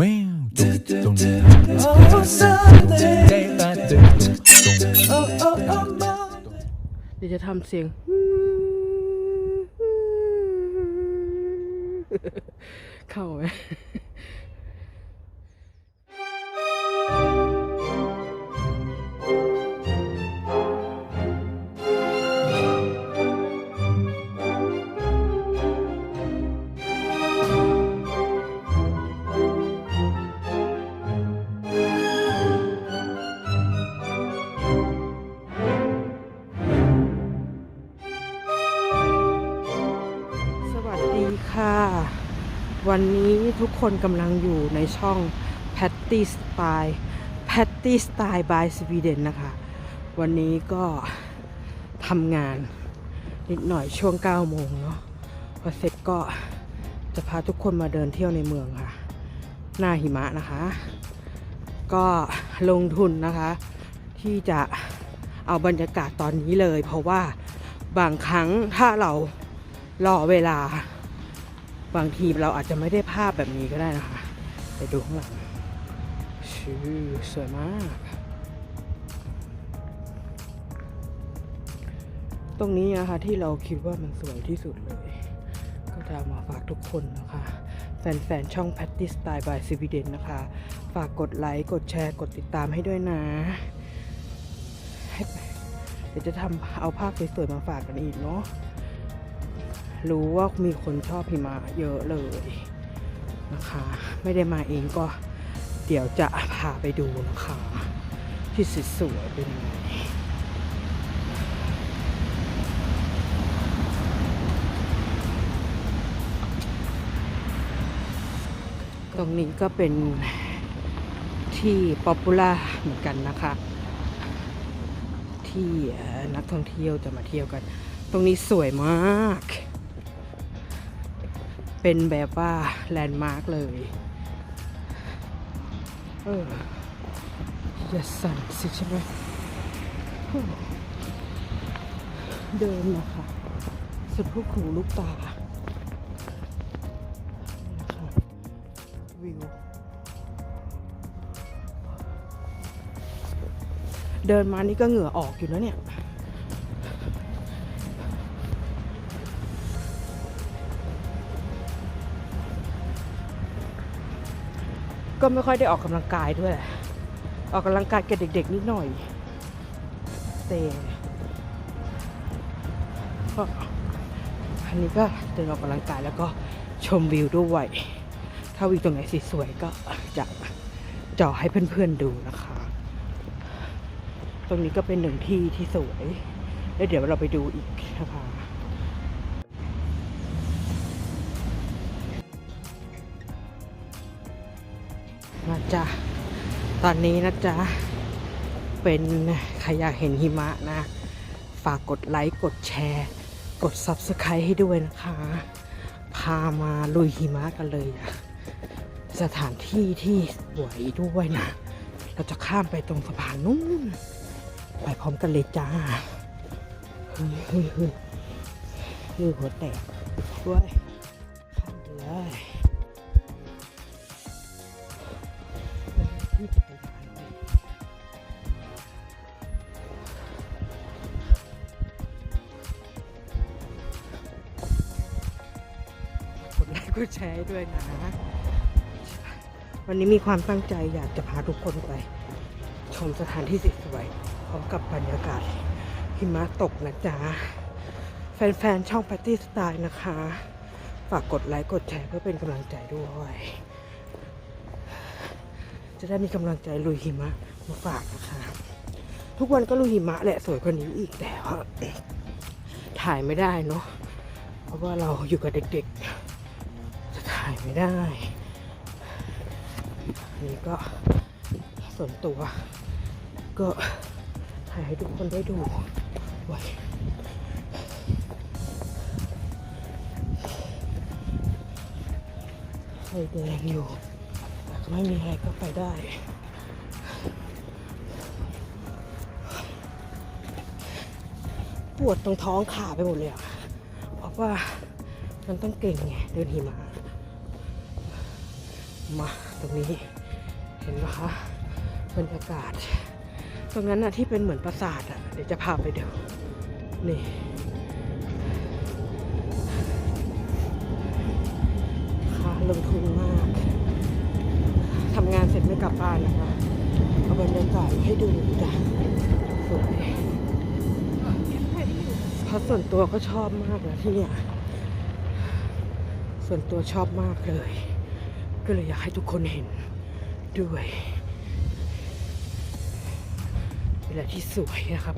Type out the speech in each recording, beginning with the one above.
วเดี๋ยวจะทำเสียง เข้าไหม วันนี้ทุกคนกำลังอยู่ในช่อง Patty Style Patty Style by Sweden นะคะ วันนี้ก็ทำงานนิดหน่อยช่วง 9 โมงเนาะพอเสร็จก็จะพาทุกคนมาเดินเที่ยวในเมืองค่ะ หน้าหิมะนะคะ ก็ลงทุนนะคะ ที่จะเอาบรรยากาศตอนนี้เลย เพราะว่าบางครั้งถ้าเรารอเวลา บางทีเราอาจจะไม่ได้ภาพแบบนี้ก็ได้นะคะ ไปดูข้างหลังชื่อสวยมาก ตรงนี้นะคะที่เราคิดว่ามันสวยที่สุดเลย ก็จะมาฝากทุกคนนะคะแฟนๆ ช่อง Patty Style by s w e d e n นะคะ ฝากกดไลค์ กดแชร์ กดติดตามให้ด้วยนะ เดี๋ยวจะทำเอาภาพสวยๆมาฝากกันอีกเนาะ รู้ว่ามีคนชอบหิมะเยอะเลยนะคะ ไม่ได้มาเองก็เดี๋ยวจะพาไปดูนะคะ ที่สวยๆเป็นยังไงตรงนี้ก็เป็นที่ป๊อปปูล่าเหมือนกันนะคะ ที่นักท่องเที่ยวจะมาเที่ยวกัน ตรงนี้สวยมาก เป็นแบบว่าแลนด์มาร์กเลย เอออย่าสั่นสิใช่ไหมเดินนะคะสุดลูกหูลูกตาวิว เดินมานี่ก็เหงื่อออกอยู่แล้วเนี่ย ก็ไม่ค่อยได้ออกกำลังกายด้วย ออกกำลังกายกับเด็กๆนิดหน่อย แต่ก็อันนี้ก็เดินออกกำลังกายแล้วก็ชมวิวด้วย ถ้าวิวตรงไหนสวยก็จะจาะให้เพื่อนๆดูนะคะ ตรงนี้ก็เป็นหนึ่งที่ที่สวย แล้วเดี๋ยวเราไปดูอีกนะคะ จ๊ะ ตอนนี้นะจ๊ะ เป็นใครอยากเห็นหิมะนะ ฝากกดไลค์ กดแชร์ กด Subscribe ให้ด้วยนะคะ พามาลุยหิมะกันเลยอะสถานที่ที่สวยด้วยนะ เราจะข้ามไปตรงสะพานนู้น ไปพร้อมกันเลยจ้าเฮ้ยเฮ้ยเฮ้ยเฮ้ยหัวแตกด้วย กดแชร์ด้วยนะ วันนี้มีความตั้งใจอยากจะพาทุกคนไป ชมสถานที่สวยๆพร้อมกับบรรยากาศหิมะตกนะจ๊ะ แฟนๆ ช่อง Patty Style นะคะ ฝากกดไลค์กดแชร์เพื่อเป็นกำลังใจด้วย จะได้มีกำลังใจลุยหิมะมาฝากนะคะ ทุกวันก็ลุยหิมะแหละสวยกว่านี้อีกแต่ว่าถ่ายไม่ได้เนาะเพราะว่าเราอยู่กับเด็กๆายไม่ได้ นี่ก็ส่วนตัว ก็ถ่ายให้ทุกคนได้ดูไว้ไฟแดงอยู่แต่ก็ไม่มีอะไรก็ไปได้ปวดตรงท้องขาไปหมดเลยอะเพราะว่ามันต้องเก่งไงเดินหิมะ มาตรงนี้เห็นไหมคะบรรยากาศ ตรงนั้นน่ะที่เป็นเหมือนปราสาทอะเดี๋ยวจะพาไปดูนี่ค่ะลงทุนมากทำงานเสร็จไม่กลับบ้านนะคะเอาบรรยากาศให้ดูจ้ะสวยเพราะส่วนตัวก็ชอบมากนะที่เนี่ยส่วนตัวชอบมากเลย ก็เลยอยากให้ทุกคนเห็นด้วยเวลาที่สวยนะครับ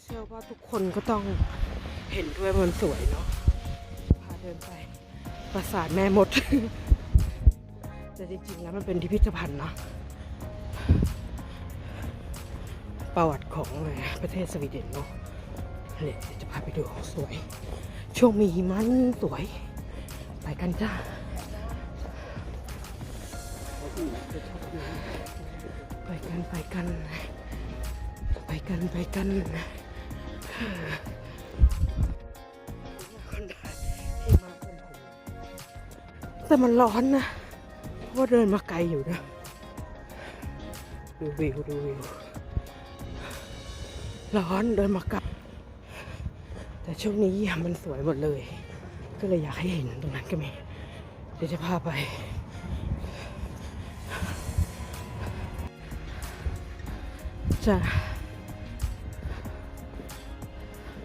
เชื่อว่าทุกคนก็ต้องเห็นด้วยว่ามันสวยเนาะพาเดินไปปราสาทแม่มด แต่จริงๆแล้วมันเป็นพิพิธภัณฑ์เนาะประวัติของประเทศสวีเดนเนาะเนี่ยเดี๋ยวจะพาไปดูสวย ช่วงมีหิมะนี่สวย ไปกันจ้าไปกันไปกัน ไปกันไปกันแต่มันร้อนนะเพราะว่าเดินมาไกลอยู่นะ ดูวิวดูวิวร้อนเดินมาไกล แต่ช่วงนี้มันสวยหมดเลย ก็เลยอยากให้เห็นตรงนั้นก็มี เดี๋ยวจะพาไปจะ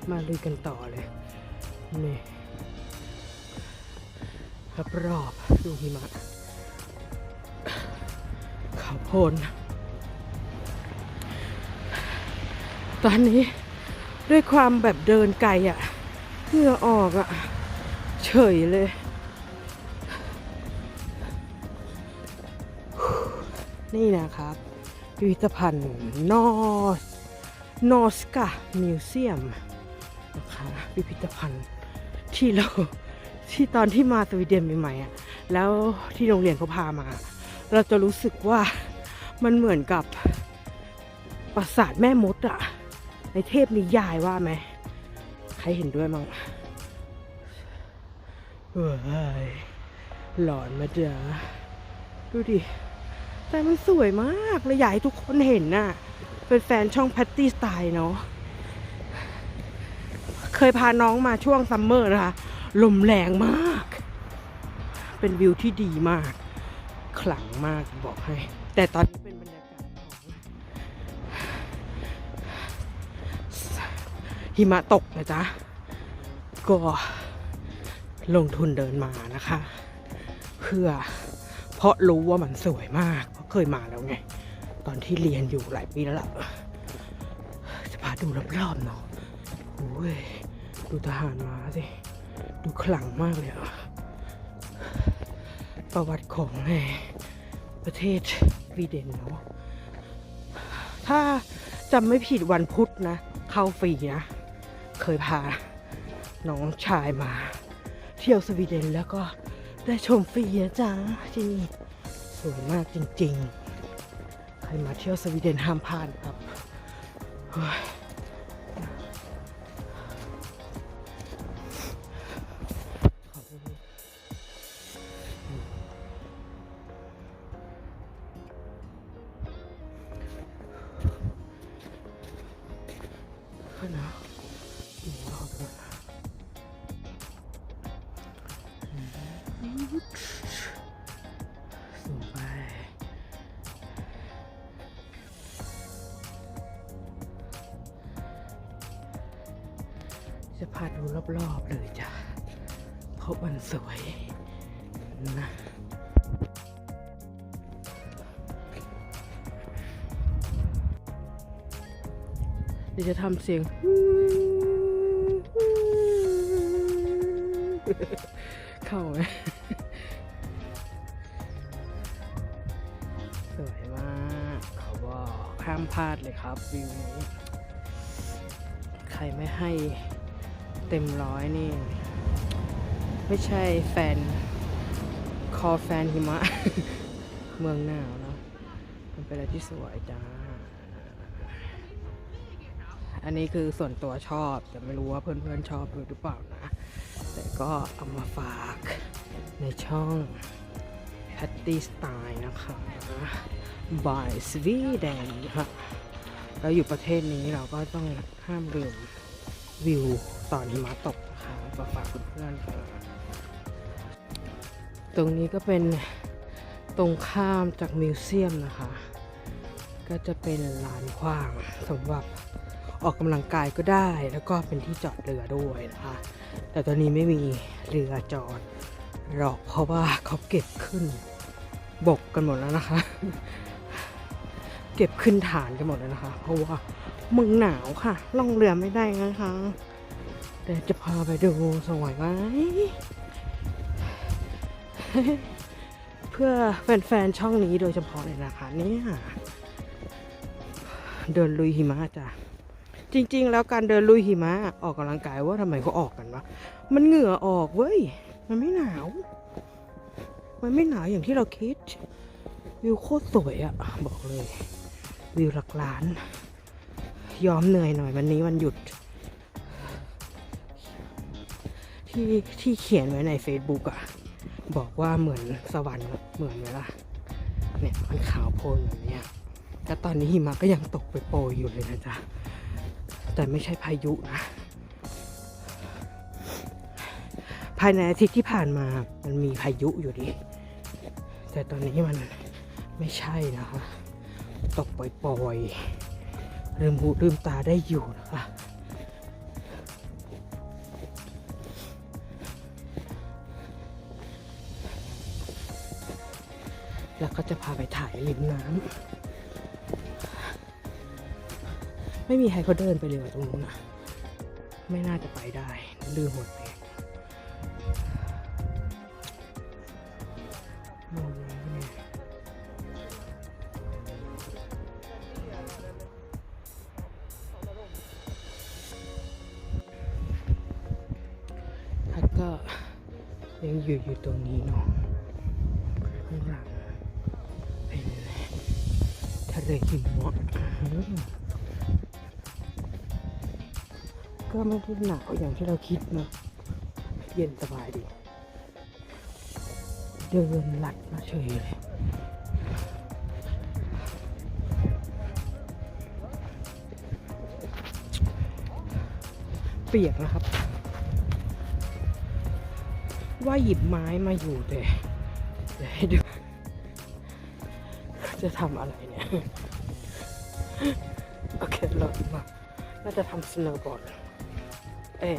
มาลุยกันต่อเลยนี่รอบรอบๆดูหิมะขาโพนตอนนี้ ด้วยความแบบเดินไกลอะ่ะเหงื่อออกอะ่ะ เฉยเลย นี่นะครับพิพิธภัณฑ์นอสนอสกามิวเซียมนะคะพิพิธภัณฑ์ที่เราที่ตอนที่มาสวีเดนใหม่ๆอะแล้วที่โรงเรียนเขาพามา เราจะรู้สึกว่ามันเหมือนกับปราสาทแม่มดอะ ในเทพนิยายว่าไหมใครเห็นด้วยมั้งเฮ้ยหลอนมาเจอดูดิ แต่มันสวยมากเลยอยากให้ทุกคนเห็นน่ะ เป็นแฟนช่องแพตตี้สไตล์เนาะ เคยพาน้องมาช่วงซัมเมอร์นะคะ ลมแรงมาก เป็นวิวที่ดีมาก ขลังมากบอกให้ แต่ตอนนี้เป็น หิมะตกนะจ๊ะ ก็ลงทุนเดินมานะคะ เพื่อเพราะรู้ว่ามันสวยมากเพราะเคยมาแล้วไง ตอนที่เรียนอยู่หลายปีแล้วล่ะ จะพาดูรอบๆเนาะโอ้ยดูทหารมาสิ ดูขลังมากเลยอะประวัติของแหม่ประเทศวีเดนเนาะถ้าจำไม่ผิดวันพุธนะ เข้าฟรีนะ เคยพาน้องชายมา เที่ยวสวีเดนแล้วก็ได้ชมฟรีนะจ๊ะที่นี่สวยมากจริงๆ ใครมาเที่ยวสวีเดนห้ามพลาดครับเฮ้ยขนนะ รอบๆเลยจ้ะ เพราะมันสวยนะเดี๋ยวจะทำเสียง เข้าไหมสวยมากเขาบอกห้ามพลาดเลยครับวิวนี้ ใครไม่ให้ เต็มร้อยนี่ ไม่ใช่แฟน คอแฟนหิมะ เมืองหนาวเนาะมันเป็นอะไรที่สวยจ้า อันนี้คือส่วนตัวชอบ แต่ไม่รู้ว่าเพื่อนๆชอบหรือเปล่านะ แต่ก็เอามาฝากในช่อง Patty Style นะคะ by Sweden ค่ะแล้วอยู่ประเทศนี้เราก็ต้องห้ามลืมวิว ตอนมะตกนะคะมาฝากเพื่อนๆค่ะตรงนี้ก็เป็นตรงข้ามจากมิวเซียมนะคะ ก็จะเป็นลานกว้างสำหรับออกกำลังกายก็ได้ แล้วก็เป็นที่จอดเรือด้วยนะคะ แต่ตอนนี้ไม่มีเรือจอดหรอกเพราะว่าเขาเก็บขึ้นบกกันหมดแล้วนะคะ เก็บขึ้นฐานกันหมดแล้วนะคะ เพราะว่าเมืองหนาวค่ะล่องเรือไม่ได้นะคะ เดี๋ยวจะพาไปดูสวยไหม เพื่อแฟนๆช่องนี้โดยเฉพาะเลยนะคะเนี่ย เดินลุยหิมะจ้ะ จริง ๆ แล้วการเดินลุยหิมะออกกำลังกายว่าทำไมเขาออกกันวะ มันเหงื่อออกเว้ย มันไม่หนาว มันไม่หนาวอย่างที่เราคิด วิวโคตรสวยอะบอกเลย วิวหลักล้าน ยอมเหนื่อยหน่อยวันนี้วันหยุด ที่ที่เขียนไว้ใน Facebook อะบอกว่าเหมือนสวรรค์เหมือนไหมล่ะเนี่ยมันขาวโพลนแบบเนี้ยแต่ตอนนี้หิมะก็ยังตกไปโปรยอยู่เลยนะจ๊ะ แต่ไม่ใช่พายุนะ ภายในอาทิตย์ที่ผ่านมามันมีพายุอยู่ดิ แต่ตอนนี้มันไม่ใช่นะคะ ตกปล่อยๆลืมหูลืมตาได้อยู่นะคะ แล้วก็จะพาไปถ่ายริมน้ำไม่มีใครเขาเดินไปเลยวะตรงนู้นนะไม่น่าจะไปได้ลืมหัวแตกมองแล้วก็ยังอยู่อยู่ตรงนี้ เลหิมะอืมก็ไม่ได้หนาวอย่างที่เราคิดนะเย็นสบายดี เดินหลัดมาเฉยเลยเปียกนะครับ ว่าหยิบไม้มาอยู่แต่เดี๋ยวให้ดู จะทำอะไรเนี่ย โอเคเรามาน่าจะทำสโนว์บอร์ดเอ้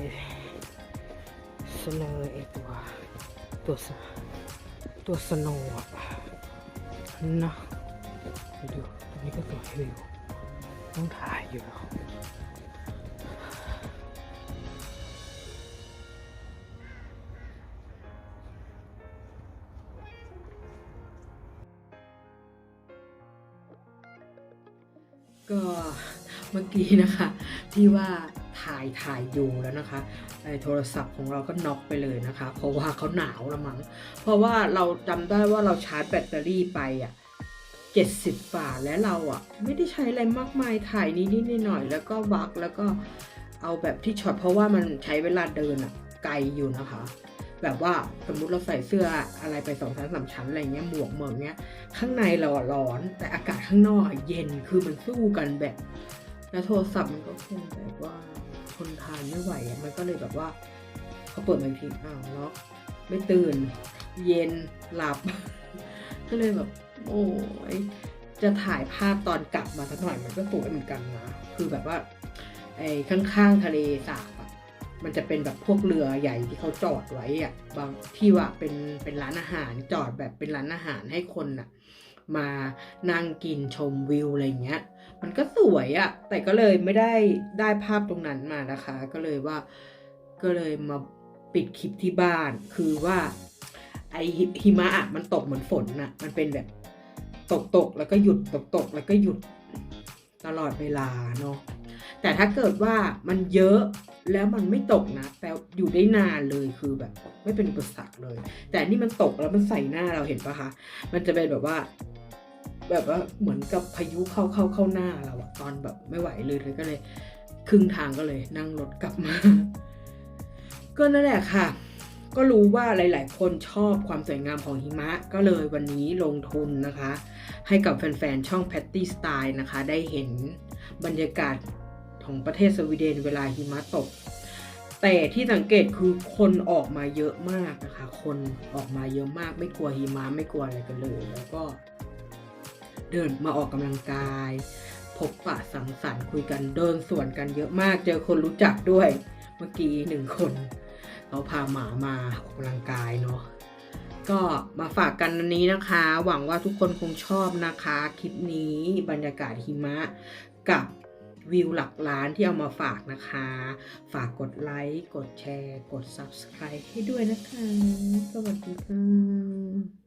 สโนว์ไอตัว ตัวสตัวสโนว์อะนะไปดูตรงนี้ก็สวยวิวต้องถ่ายอยู่แล้ว ก็เมื่อกี้นะคะที่ว่าถ่ายถ่ายอยู่แล้วนะคะไอโทรศัพท์ของเราก็น็อกไปเลยนะคะ เพราะว่าเขาหนาวละมั้งเพราะว่าเราจำได้ว่าเราชาร์จแบตเตอรี่ไปอะเจ็ดสิบบาทและเราอะ ไม่ได้ใช้อะไรมากมายถ่ายนิดนิดๆหน่อยๆแล้วก็วักแล้วก็เอาแบบที่ช็อตเพราะว่ามันใช้เวลาเดินอะไกลอยู่นะคะ แบบว่าสมมุติเราใส่เสื้ออะไรไปสองชั้นสามชั้นอะไรเงี้ยหมวกเหมืองเงี้ย ข้างในเราร้อน แต่อากาศข้างนอกเย็นคือมันสู้กันแบบ แล้วโทรศัพท์มันก็คงแบบว่าทนทานไม่ไหวมันก็เลยแบบว่าเขาเปิดมาอีกทีอ้าวแล้วไม่ตื่น เย็นหลับ ก็เลยแบบ โอ้ยจะถ่ายภาพตอนกลับมาสักหน่อยมันก็สวยเหมือนกันนะคือแบบว่าไอ้ข้างๆทะเลสาบ มันจะเป็นแบบพวกเรือใหญ่ที่เขาจอดไว้อะบางที่ว่าเป็นเป็นร้านอาหารจอดแบบเป็นร้านอาหารให้คนอะมานั่งกินชมวิวอะไรเงี้ย มันก็สวยอะแต่ก็เลยไม่ได้ได้ภาพตรงนั้นมานะคะ ก็เลยว่าก็เลยมาปิดคลิปที่บ้าน คือว่า ไอหิมะอะมันตกเหมือนฝนน่ะมันเป็นแบบตกตกแล้วก็หยุดตกตกแล้วก็หยุดตลอดเวลาเนาะแต่ถ้าเกิดว่ามันเยอะ แล้วมันไม่ตกนะแต่อยู่ได้นานเลยคือแบบ ไม่เป็นอุปสรรคเลย แต่นนี่มันตกแล้วมันใส่หน้าเราเห็นปะคะ มันจะเป็นแบบว่า แบบว่าเหมือนกับพายุเข้าเข้าเข้าหน้าเราอะตอนแบบไม่ไหวเลยเลยก็เลย ครึ่งทางก็เลย นั่งรถกลับมา ก็นั่นแหละค่ะ ก็รู้ว่าหลาย ๆ คนชอบความสวยงามของหิมะ ก็เลยวันนี้ลงทุนนะคะ ให้กับแฟน ๆ ช่อง Patty Style นะคะ ได้เห็นบรรยากาศ ของประเทศสวีเดนเวลาหิมะตก แต่ที่สังเกตคือคนออกมาเยอะมากนะคะ คนออกมาเยอะมากไม่กลัวหิมะไม่กลัวอะไรกันเลย แล้วก็ เดินมาออกกำลังกาย พบปะสังสรรค์คุยกันเดินสวนกันเยอะมาก เจอคนรู้จักด้วยเมื่อกี้หนึ่งคนเขาพาหมามาออกกำลังกายเนาะก็มาฝากกันอันนี้นะคะ หวังว่าทุกคนคงชอบนะคะ คลิปนี้บรรยากาศหิมะกับ วิวหลักล้านที่เอามาฝากนะคะ ฝากกดไลค์ กดแชร์ กด Subscribe ให้ด้วยนะคะ สวัสดีค่ะ